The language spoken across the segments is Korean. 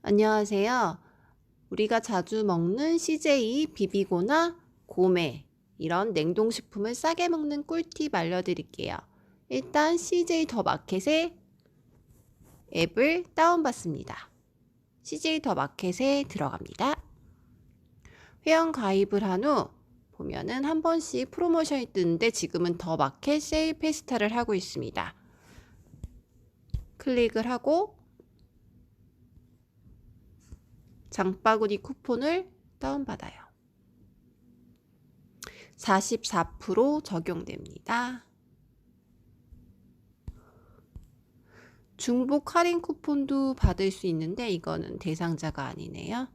안녕하세요. 우리가 자주 먹는 CJ 비비고나 고메 이런 냉동식품을 싸게 먹는 꿀팁 알려드릴게요. 일단 CJ 더 마켓에 앱을 다운받습니다. CJ 더 마켓에 들어갑니다. 회원 가입을 한 후 보면은 한 번씩 프로모션이 뜨는데 지금은 더 마켓 세일 페스타를 하고 있습니다. 클릭을 하고 장바구니 쿠폰을 다운받아요. 44% 적용됩니다. 중복 할인 쿠폰도 받을 수 있는데 이거는 대상자가 아니네요.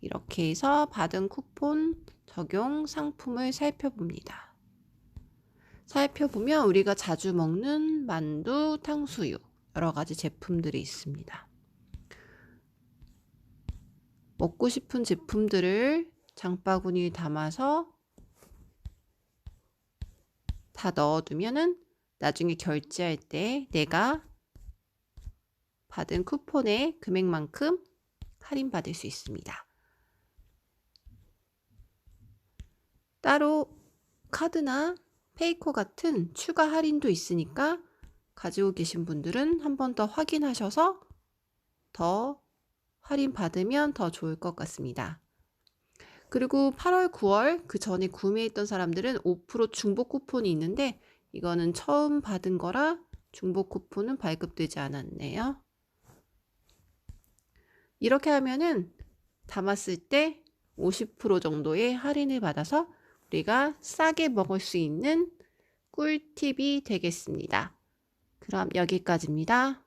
이렇게 해서 받은 쿠폰 적용 상품을 살펴봅니다. 살펴보면 우리가 자주 먹는 만두, 탕수육 여러 가지 제품들이 있습니다. 먹고 싶은 제품들을 장바구니에 담아서 다 넣어두면은 나중에 결제할 때 내가 받은 쿠폰의 금액만큼 할인받을 수 있습니다. 따로 카드나 페이코 같은 추가 할인도 있으니까 가지고 계신 분들은 한 번 더 확인하셔서 더 할인 받으면 더 좋을 것 같습니다. 그리고 8월, 9월 그 전에 구매했던 사람들은 5% 중복 쿠폰이 있는데 이거는 처음 받은 거라 중복 쿠폰은 발급되지 않았네요. 이렇게 하면은 담았을 때 50% 정도의 할인을 받아서 우리가 싸게 먹을 수 있는 꿀팁이 되겠습니다. 그럼 여기까지입니다.